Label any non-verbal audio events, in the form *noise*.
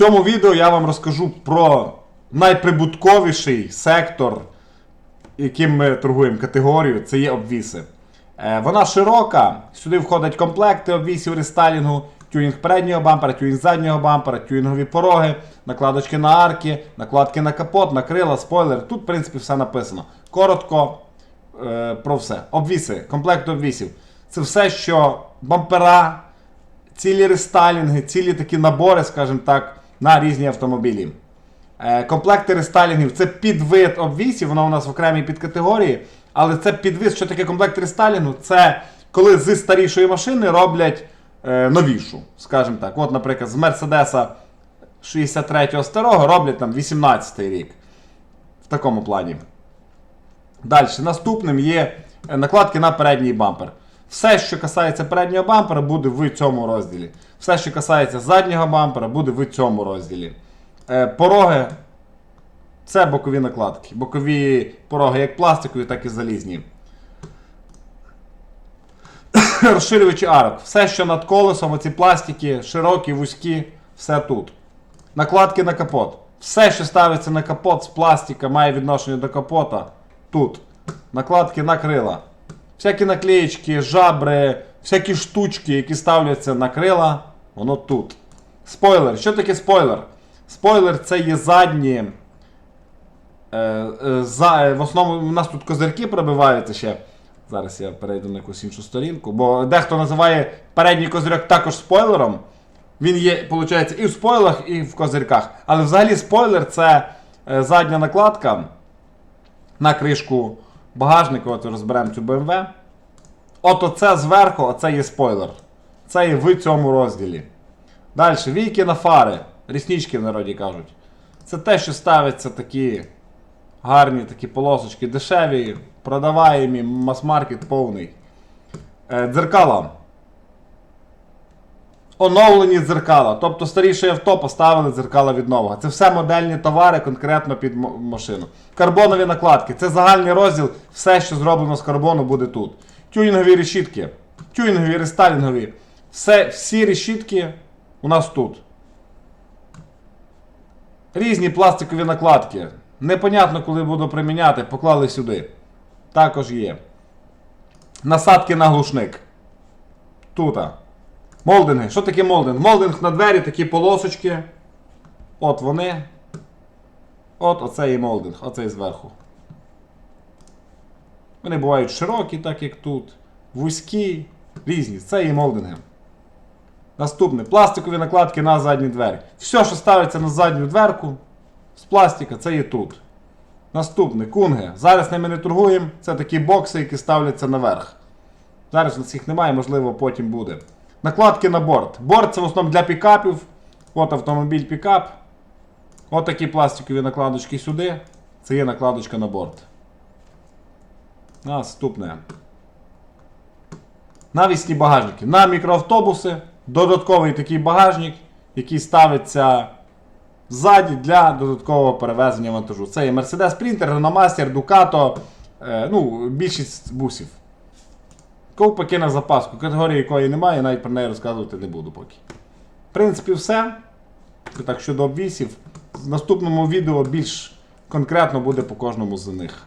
цьому відео я вам розкажу про найприбутковіший сектор, яким ми торгуємо категорію, це є обвіси. Е, Вона широка, сюди входять комплекти обвісів рестайлінгу, тюнінг переднього бампера, тюнінг заднього бампера, тюнінгові пороги, накладочки на арки, накладки на капот, на крила, спойлер. Тут, в принципі, все написано. Коротко е, про все. Обвіси, комплект обвісів. Це все, що бампера, цілі рестайлінги, цілі такі набори, скажімо так, на різні автомобілі. Е, Комплекти рестайлінгів це підвид обвісів, воно у нас в окремій підкатегорії. Але це підвид, що таке комплект рестайлінгу? Це коли з старішої машини роблять е, новішу, скажімо так. От, наприклад, з Мерседеса 63-го старого роблять там 18-й рік. В такому плані. Далі, наступним є е, накладки на передній бампер. Все, що касається переднього бампера, буде в цьому розділі. Все, що касається заднього бампера, буде в цьому розділі. Е, Пороги це бокові накладки. Бокові пороги як пластикові, так і залізні. *coughs* Розширювачі арок. Все, що над колесом, оці пластики, широкі, вузькі, все тут. Накладки на капот. Все, що ставиться на капот з пластика, має відношення до капота. Тут. Накладки на крила. Всякі наклеїчки, жабри, всякі штучки, які ставляться на крила, воно тут. Спойлер. Що таке спойлер? Спойлер це є задні. Е, е, за, е, в основному у нас тут козирки пробиваються ще. Зараз я перейду на якусь іншу сторінку, бо дехто називає передній козирьок також спойлером. Він є, виходить, і в спойлерах, і в козирках. Але взагалі спойлер це е, задня накладка на кришку багажника. От розберемо цю BMW. От оце зверху, оце є спойлер. Це є в цьому розділі. Далі, війки на фари. Ріснички в народі кажуть. Це те, що ставиться такі гарні такі полосочки, дешеві, продаваємі, мас-маркет повний. Е, дзеркала. Оновлені дзеркала. Тобто старіше авто поставили дзеркала від нового. Це все модельні товари конкретно під машину. Карбонові накладки. Це загальний розділ. Все, що зроблено з карбону, буде тут. Тюнінгові решітки. Тюнінгові, рестайлінгові. Все, всі решітки у нас тут. Різні пластикові накладки. Непонятно, коли буду приміняти, поклали сюди. Також є. Насадки на глушник. Тута. Молдинги. Що таке молдинг? Молдинг на двері, такі полосочки. От вони. От оце і молдинг, оцей зверху. Вони бувають широкі, так як тут. Вузькі, різні. Це і молдинги. Наступне. Пластикові накладки на задні двері. Все, що ставиться на задню дверку з пластика, це є тут. Наступне. Кунги. Зараз ними не торгуємо. Це такі бокси, які ставляться наверх. Зараз у нас їх немає, можливо, потім буде. Накладки на борт. Борт це в основному для пікапів. От автомобіль пікап. От такі пластикові накладочки сюди. Це є накладочка на борт. Наступне. Навісні багажники. На мікроавтобуси. Додатковий такий багажник, який ставиться ззаді для додаткового перевезення вантажу. Це є Mercedes Sprinter, Renault Master, Ducato, е, ну, більшість бусів. Ковпаки на запаску, категорії якої немає, я навіть про неї розказувати не буду поки. В принципі, все. Так щодо обвісів. В наступному відео більш конкретно буде по кожному з них.